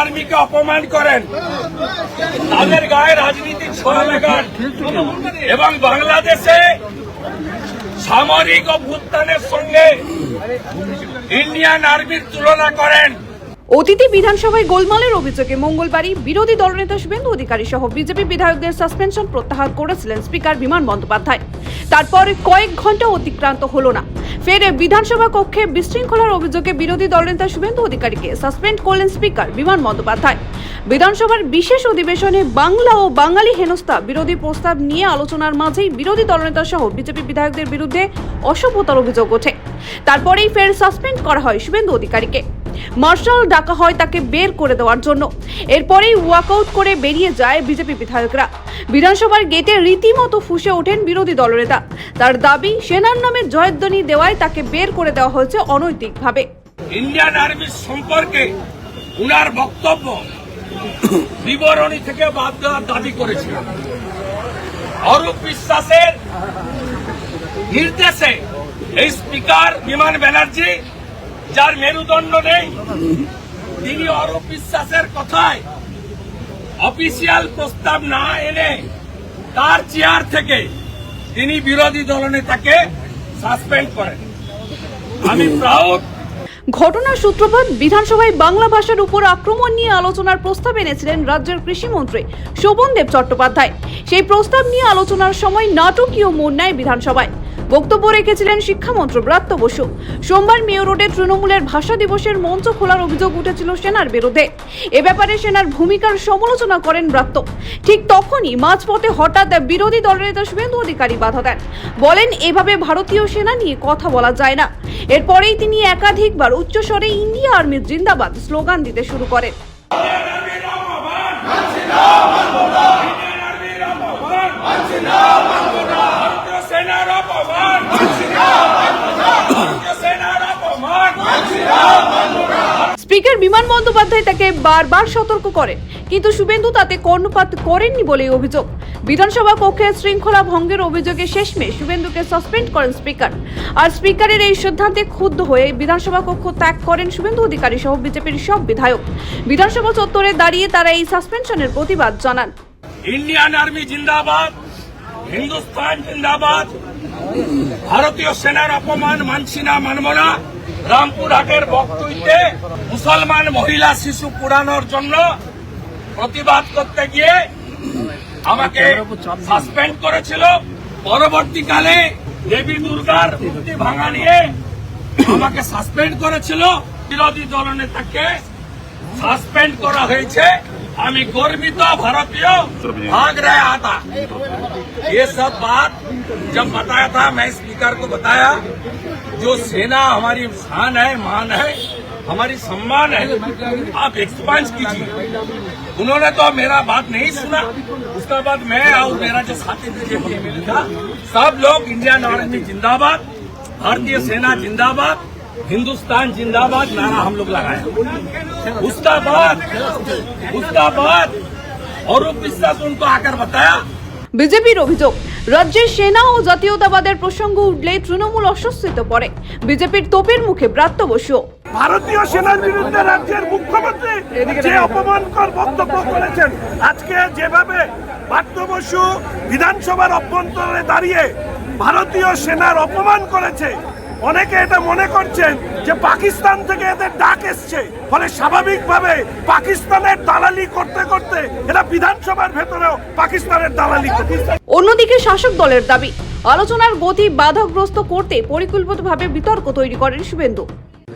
আর্মিকে অপমান করেন। তাদের গায়ে রাজনীতির ছোঁয়া লাগান। এবং বাংলাদেশে সামরিক অভ্যুত্থানের সঙ্গে ইন্ডিয়ান আর্মির তুলনা করেন। অতীতে বিধানসভায় গোলমালের অভিযোগে মঙ্গলবারই বিরোধী দলনেতা শুভেন্দু অধিকারী সহ বিজেপি বিধায়কদের সাসপেনশন প্রত্যাহার করেছিলেন স্পিকার বিমান বন্দ্যোপাধ্যায়। তারপরে কয়েক ঘণ্টা অতিক্রান্ত হলো না। ফের বিধানসভা কক্ষে বিশৃঙ্খলার অভিযোগে বিরোধী দলনেতা শুভেন্দু অধিকারীকে সাসপেন্ড করলেন স্পিকার বিমান বন্দ্যোপাধ্যায়। বিধানসভার বিশেষ অধিবেশনে বাংলা ও বাঙালি হেনস্থা বিরোধী প্রস্তাব নিয়ে আলোচনার মাঝেই বিরোধী দলনেতা সহ বিজেপি বিধায়কদের বিরুদ্ধে অসভ্যতার অভিযোগ ওঠে। তারপরেই ফের সাসপেন্ড করা হয় শুভেন্দু অধিকারীকে। মার্শাল ডাকা হয় তাকে বের করে দেওয়ার জন্য। এরপরেই ওয়াকআউট করে বেরিয়ে যায় বিজেপি বিধায়করা। বিধানসভার গেটে রীতিমতো ফুসে ওঠেন বিরোধী দলনেতা। তার দাবি, সেনার নামে জয়ধ্বনি দেওয়ায় তাকে বের করে দেওয়া হয়েছে অনৈতিকভাবে। ইন্ডিয়ান আর্মির সম্পর্কে উনার বক্তব্য বিবরণী থেকে বাদ দেওয়ার দাবি করেছিলেন। অরূপ বিশ্বাসের নির্দেশে এই স্পিকার বিমান ব্যানার্জি যার মেরুদণ্ড নেই, তিনি অরূপ বিশ্বাসের কথায় অফিসিয়াল প্রস্তাব না এনে তার চেয়ার থেকে তিনি বিরোধী দলনেতাকে সাসপেন্ড করেন। আমি প্রাউড ঘটনার সূত্রপাত, বিধানসভায় বাংলা ভাষার উপর আক্রমণ নিয়ে আলোচনার প্রস্তাব এনেছিলেন রাজ্যের কৃষিমন্ত্রী শোভনদেব চট্টোপাধ্যায়। সেই প্রস্তাব নিয়ে আলোচনার সময় নাটকীয় মোড় নেয় বিধানসভায়। বক্তব্য রেখেছিলেন শিক্ষামন্ত্রী ব্রাত্য বসু সোমবার মেয়র রোডে তৃণমূলের ভাষা দিবসের মঞ্চ খোলার অভিযোগ উঠেছিল সেনার বিরুদ্ধে এ ব্যাপারে সেনার ভূমিকার সমালোচনা করেন ব্রাত্য ঠিক তখনই মাঝপথে হঠাৎ বিরোধী দলনেতা শুভেন্দু অধিকারী বাধা দেন বলেন এভাবে ভারতীয় সেনা নিয়ে কথা বলা যায় না এরপরেই তিনি একাধিকবার উচ্চস্বরে ইন্ডিয়া আর্মির জিন্দাবাদ স্লোগান দিতে শুরু করেন ভারতীয় সেনার অপমান ভারতীয় সেনার অপমান স্পিকার বিমান বন্দ্যোপাধ্যায় তাকে বারবার সতর্ক করেন। কিন্তু শুভেন্দু তাতে কর্ণপাত করেননি বলেই অভিযোগ। বিধানসভা কক্ষে শৃঙ্খলা ভঙ্গের অভিযোগে শেষমে শুভেন্দুকে সাসপেন্ড করেন স্পিকার। আর স্পিকারের এই সিদ্ধান্তে ক্ষুব্ধ হয়ে বিধানসভা কক্ষ ত্যাগ করেন শুভেন্দু অধিকারী সহ বিজেপির সব বিধায়ক। বিধানসভা চত্বরে দাঁড়িয়ে তারা এই সাসপেনশনের প্রতিবাদ জানান। ইন্ডিয়ান আর্মি জিন্দাবাদ, হিন্দুস্তান জিন্দাবাদ, ভারতীয় সেনার অপমান মানছি না, মানব না। রামপুরহাটের বক্তব্যে মুসলমান মহিলা শিশু পুরানোর জন্য প্রতিবাদ করতে গিয়ে আমাকে সাসপেন্ড করেছিল পরবর্তীকালে দেবী দুর্গার মূর্তি ভাঙা নিয়ে আমাকে সাসপেন্ড করেছিল বিরোধী দলনেতাকে सस्पेंड करा হয়েছে আমি গর্বিত ভারতীয় भाग रहा था ये सब बात जब बताया था मैं स्पीकर को बताया जो सेना हमारी शान है मान है हमारी सम्मान है आप एक्सपांस कीजिए उन्होंने तो मेरा बात नहीं सुना उसके बाद मैं और मेरा जो साथी बीजेपी मिल था सब लोग इंडियन आर्मी जिंदाबाद भारतीय सेना जिंदाबाद हिंदुस्तान जिंदाबाद नारा हम लोग लगाए उसका बाद उसका बाद और विश्वास उनको आकर बताया বিজেপির অভিযোগ রাজ্যের সেনা ও জাতীয়তাবাদের প্রসঙ্গ উঠলে তৃণমূল অস্বস্তিতে পড়ে। বিজেপির তোপের মুখে ব্রাত্য বসু ভারতীয় সেনার বিরুদ্ধে রাজ্যের মুখ্যমন্ত্রী যে অপমানকর বক্তব্য করেছেন আজকে যেভাবে পার্থ বসু বিধানসভার অভ্যন্তরে দাঁড়িয়ে ভারতীয় সেনার অপমান করেছে অনেকে এটা মনে করছেন যে পাকিস্তান থেকে এদের ডাক এসছে। ফলে স্বাভাবিকভাবে পাকিস্তানের দালালি করতে করতে এরা বিধানসভার ভেতরেও পাকিস্তানের দালালি অন্যদিকে শাসক দলের দাবি আলোচনার গতি বাধাগ্রস্ত করতে পরিকল্পিতভাবে বিতর্ক তৈরি করেন শুভেন্দু।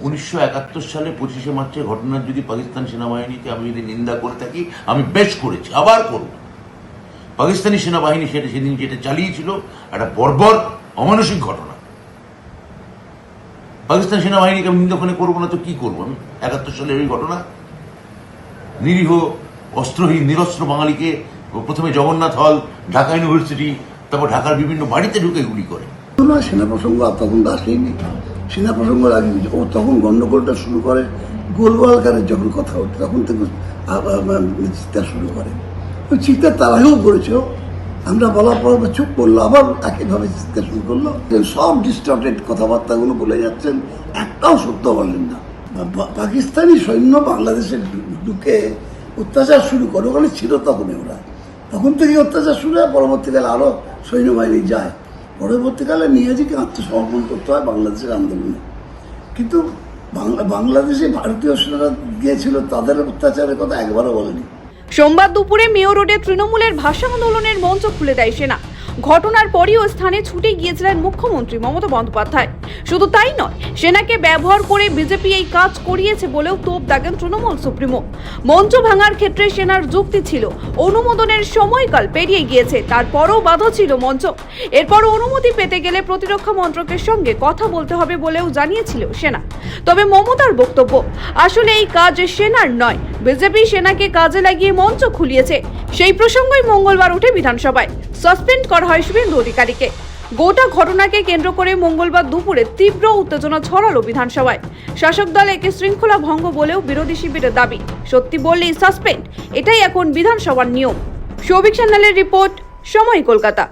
উনিশশো একাত্তর সালে পঁচিশে মার্চের ঘটনার যদি পাকিস্তান সেনাবাহিনীকে আমি যদি নিন্দা করে থাকি আমি বেশ করেছি আবার করব। পাকিস্তানি সেনাবাহিনী সেটা সেদিন যেটা চালিয়েছিল একটা বর্বর অমানসিক ঘটনা। পাকিস্তান সেনাবাহিনীকে আমি নিন্দা করব না তো কি করব? আমি একাত্তর সালের ওই ঘটনা। নিরীহ, অস্ত্রহীন, নিরস্ত্র বাঙালিকে প্রথমে জগন্নাথ হল, ঢাকা ইউনিভার্সিটি, তারপর ঢাকার বিভিন্ন বাড়িতে ঢুকে গুলি করে। সেনা প্রসঙ্গ আর তখন আসেনি সেনা প্রসঙ্গ ও তখন গন্ডগোলটা শুরু করে। গোলওয়ালকারের যখন কথা ওঠে তখন থেকে আ- চিৎকার শুরু করে। ওই চিৎকার তার আগেও করেছে। আমরা বলার পর চুপ করল, আবার একইভাবে চিৎকার শুরু করল। সব ডিস্টর্টেড কথাবার্তাগুলো বলে যাচ্ছেন, একটাও সত্য বলেন না। পাকিস্তানি সৈন্য বাংলাদেশের ঢুকে অত্যাচার শুরু করে, ওখানে ছিল তখনই ওরা তখন থেকে অত্যাচার শুরু হয়, পরবর্তীকালে আরও সৈন্যবাহিনী যায়। পরবর্তীকালে নিয়াজিকে আত্মসমর্পণ করতে হয় বাংলাদেশের আন্দোলনে। কিন্তু বাংলা, বাংলাদেশে ভারতীয় সেনারা গিয়েছিল, তাদের অত্যাচারের কথা একবারও বলেনি। সোমবার দুপুরে মেয়র রোডে তৃণমূলের ভাষা আন্দোলনের মঞ্চ খুলে দেয় সেনা। ঘটনার পরই ওই স্থানে ছুটে গিয়েছিলেন মুখ্যমন্ত্রী মমতা বন্দ্যোপাধ্যায়। শুধু তাই নয়, সেনাকে ব্যবহার করে বিজেপি এই কাজ করিয়েছে বলেও তোপ দাগেন তৃণমূল সুপ্রিমো। মঞ্চ ভাঙার ক্ষেত্রে সেনার যুক্তি ছিল, অনুমোদনের সময়কাল পেরিয়ে গিয়েছে, তারপরও বাধা ছিল মঞ্চ। এরপর অনুমতি পেতে গেলে প্রতিরক্ষা মন্ত্রকের সঙ্গে কথা বলতে হবে বলেও জানিয়েছিল সেনা। তবে মমতার বক্তব্য, আসলে এই কাজ সেনার নয়, বিজেপি সেনাকে কাজে লাগিয়ে মঞ্চ খুলিয়েছে। সেই প্রসঙ্গই মঙ্গলবার উঠে বিধানসভায়। সাসপেন্ড করা হয় শুভেন্দু অধিকারীকে। গোটা ঘটনাকে কেন্দ্র করে মঙ্গলবার দুপুরে তীব্র উত্তেজনা ছড়ালো বিধানসভায়। শাসক দল একে শৃঙ্খলা ভঙ্গ বলেও বিরোধী শিবিরের দাবি। সত্যি বললেই সাসপেন্ড এটাই এখন বিধানসভার নিয়ম। সৌভিক সান্যালের রিপোর্ট, সময় কলকাতা।